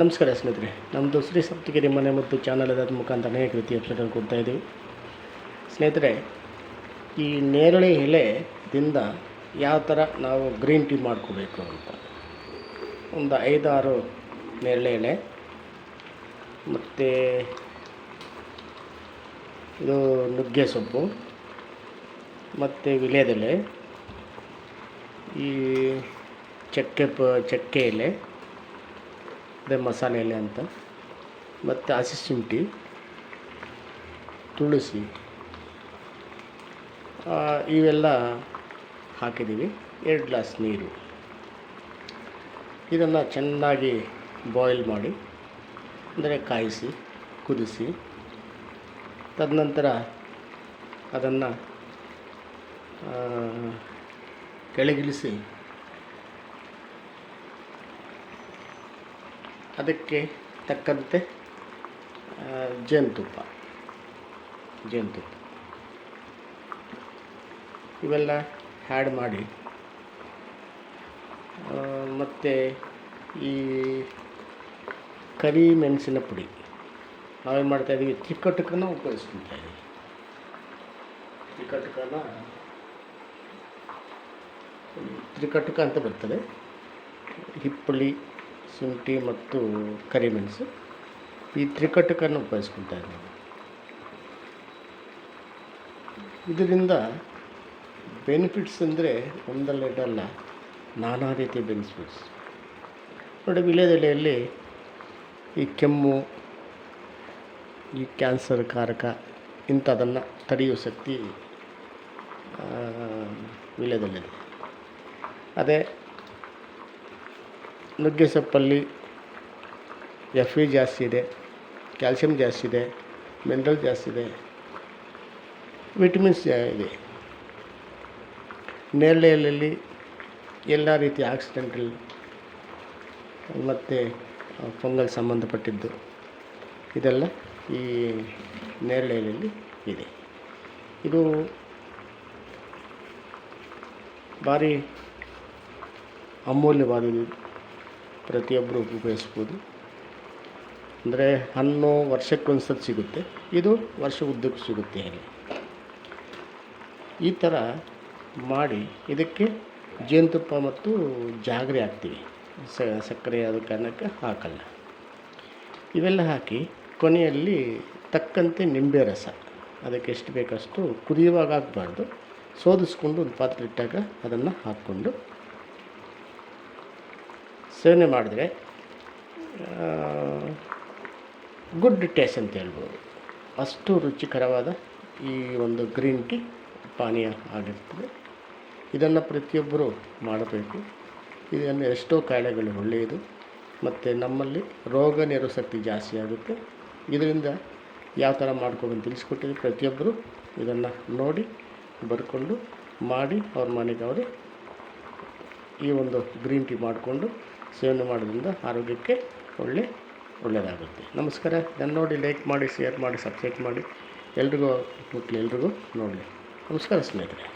ನಮಸ್ಕಾರ ಸ್ನೇಹಿತರೆ ನಮ್ಮದು ಶ್ರೀ ಸಪ್ತಗಿರಿ ಮನೆ ಮತ್ತು ಚಾನಲ್ ಅದಾದ ಮುಖಾಂತರ ಅನೇಕ ರೀತಿಯ ಎಪಿಸೋಡನ್ನು ಕೊಡ್ತಾ ಇದ್ದೀವಿ. ಸ್ನೇಹಿತರೆ, ಈ ನೇರಳೆ ಎಲೆದಿಂದ ಯಾವ ಥರ ನಾವು ಗ್ರೀನ್ ಟೀ ಮಾಡ್ಕೋಬೇಕು ಅಂತ. ಒಂದು ಐದಾರು ನೇರಳೆ ಎಲೆ, ಮತ್ತು ಇದು ನುಗ್ಗೆ ಸೊಪ್ಪು, ಮತ್ತು ವಿಲೇದೆಲೆ, ಈ ಚಕ್ಕೆ ಪ, ಚಕ್ಕೆ ಎಲೆ ಅದೇ ಮಸಾಲೆ ಎಲೆ ಅಂತ. ಮತ್ತು ಹಸಿ ಶುಂಠಿ ತುಳಸಿ ಇವೆಲ್ಲ ಹಾಕಿದ್ದೀವಿ. ಎರಡು ಗ್ಲಾಸ್ ನೀರು. ಇದನ್ನು ಚೆನ್ನಾಗಿ ಬಾಯ್ಲ್ ಮಾಡಿ, ಅಂದರೆ ಕಾಯಿಸಿ, ಕುದಿಸಿ, ತದನಂತರ ಅದನ್ನು ಕೆಳಗಿಳಿಸಿ ಅದಕ್ಕೆ ತಕ್ಕಂತೆ ಜೇನುತುಪ್ಪ. ಜೇನುತುಪ್ಪ. ಇವೆಲ್ಲ ಆ್ಯಡ್ ಮಾಡಿ ಮತ್ತು ಈ ಕರಿ ಮೆಣಸಿನ ಪುಡಿ. ನಾವೇನು ಮಾಡ್ತಾಯಿದ್ದೀವಿ ಚಿಕ್ಕಟುಕನ ಉಪಯೋಗಿಸ್ಕೊಳ್ತಾ ಇದ್ದೀವಿ ತ್ರಿಕಟುಕನ ತ್ರಿಕಟುಕ ಅಂತ ಬರ್ತದೆ. ಹಿಪ್ಪಳಿ ಶುಂಠಿ ಮತ್ತು ಕರಿಮೆಣಸು ಈ ತ್ರಿಕಟಕನ್ನು ಉಪಯೋಗಿಸ್ಕೊಳ್ತಾ ಇದ್ದೀವಿ. ಇದರಿಂದ ಬೆನಿಫಿಟ್ಸ್ ಅಂದರೆ ಒಂದಲ್ಲ ಎರಡಲ್ಲ ನಾನಾ ರೀತಿಯ ಬೆನಿಫಿಟ್ಸ್ ನೋಡಿ ವಿಳ್ಯದೆಲೆಯಲ್ಲಿ ಈ ಕೆಮ್ಮು ಈ ಕ್ಯಾನ್ಸರ್ ಕಾರಕ ಇಂಥದನ್ನು ತಡೆಯುವ ಶಕ್ತಿ ಆ, ವಿಳ್ಯದೆಲೆದೆ ಅದೇ ನುಗ್ಗೆ ಸೊಪ್ಪಲ್ಲಿ ಎಫ್ ಇ ಜಾಸ್ತಿ ಇದೆ ಕ್ಯಾಲ್ಸಿಯಂ ಜಾಸ್ತಿ ಇದೆ ಮಿನರಲ್ ಜಾಸ್ತಿ ಇದೆ ವಿಟಮಿನ್ಸ್ ಇದೆ. ನೇರಳೆಯಲ್ಲಿ ಎಲ್ಲ ರೀತಿಯ ಆಕ್ಸಿಡೆಂಟಲ್ ಮತ್ತು ಫಂಗಲ್ ಸಂಬಂಧಪಟ್ಟಿದ್ದು. ಇದೆಲ್ಲ ಈ ನೇರಳೆಯಲ್ಲಿ ಇದೆ. ಇದು ಭಾರಿ ಅಮೂಲ್ಯವಾದದ್ದು. ಪ್ರತಿಯೊಬ್ಬರು ಉಪಯೋಗಿಸ್ಬೋದು. ಅಂದರೆ ಹಣ್ಣು ವರ್ಷಕ್ಕೊಂದ್ಸತಿ ಸಿಗುತ್ತೆ. ಇದು ವರ್ಷ ಉದ್ದಕ್ಕೂ ಸಿಗುತ್ತೆ ಹೇಳಿ ಈ ಥರ ಮಾಡಿ ಇದಕ್ಕೆ ಜೇನುತುಪ್ಪ ಮತ್ತು ಜಾಗರಿ ಹಾಕ್ತೀವಿ. ಸಕ್ಕರೆ ಅದು ಕಾರಣಕ್ಕೆ ಹಾಕಲ್ಲ. ಇವೆಲ್ಲ ಹಾಕಿ ಕೊನೆಯಲ್ಲಿ ತಕ್ಕಂತೆ ನಿಂಬೆ ರಸ. ಅದಕ್ಕೆ ಎಷ್ಟು ಬೇಕಷ್ಟು ಕುದಿಯುವಾಗ ಹಾಕ್ಬಾರ್ದು. ಸೋದಿಸ್ಕೊಂಡು ಒಂದು ಪಾತ್ರೆ ಇಟ್ಟಾಗ ಅದನ್ನು ಹಾಕ್ಕೊಂಡು ಸೇವನೆ ಮಾಡಿದ್ರೆ ಗುಡ್ ಟೇಸ್ಟ್ ಅಂತ ಹೇಳ್ಬೋದು. ಅಷ್ಟು ರುಚಿಕರವಾದ ಈ ಒಂದು ಗ್ರೀನ್ ಟೀ ಪಾನೀಯ ಆಗಿರ್ತದೆ. ಇದನ್ನು ಪ್ರತಿಯೊಬ್ಬರು ಮಾಡಬೇಕು. ಇದನ್ನು ಎಷ್ಟೋ ಕಾಯಿಲೆಗಳು ಒಳ್ಳೆಯದು. ಮತ್ತು ನಮ್ಮಲ್ಲಿ ರೋಗ ನಿರೋಸಕ್ತಿ ಜಾಸ್ತಿ ಆಗುತ್ತೆ. ಇದರಿಂದ ಯಾವ ಥರ ಮಾಡ್ಕೋಬೇಕು ತಿಳಿಸ್ಕೊಟ್ಟಿದ್ರೆ ಪ್ರತಿಯೊಬ್ಬರು ಇದನ್ನು ನೋಡಿ, ಬರ್ಕೊಂಡು, ಮಾಡಿ, ಅವ್ರ ಮನೆಗೆ ಅವರು ಈ ಒಂದು ಗ್ರೀನ್ ಟೀ ಮಾಡಿಕೊಂಡು ಸೇವನೆ ಮಾಡೋದ್ರಿಂದ ಆರೋಗ್ಯಕ್ಕೆ ಒಳ್ಳೆ, ಒಳ್ಳೆಯದಾಗುತ್ತೆ. ನಮಸ್ಕಾರ. ಇದನ್ನು ನೋಡಿ ಲೈಕ್ ಮಾಡಿ ಶೇರ್ ಮಾಡಿ ಸಬ್ಸ್ಕ್ರೈಬ್ ಮಾಡಿ. ಎಲ್ರಿಗೂ ಮಕ್ಕಳು ಎಲ್ರಿಗೂ ನೋಡಲಿ ನಮಸ್ಕಾರ ಸ್ನೇಹಿತರೆ.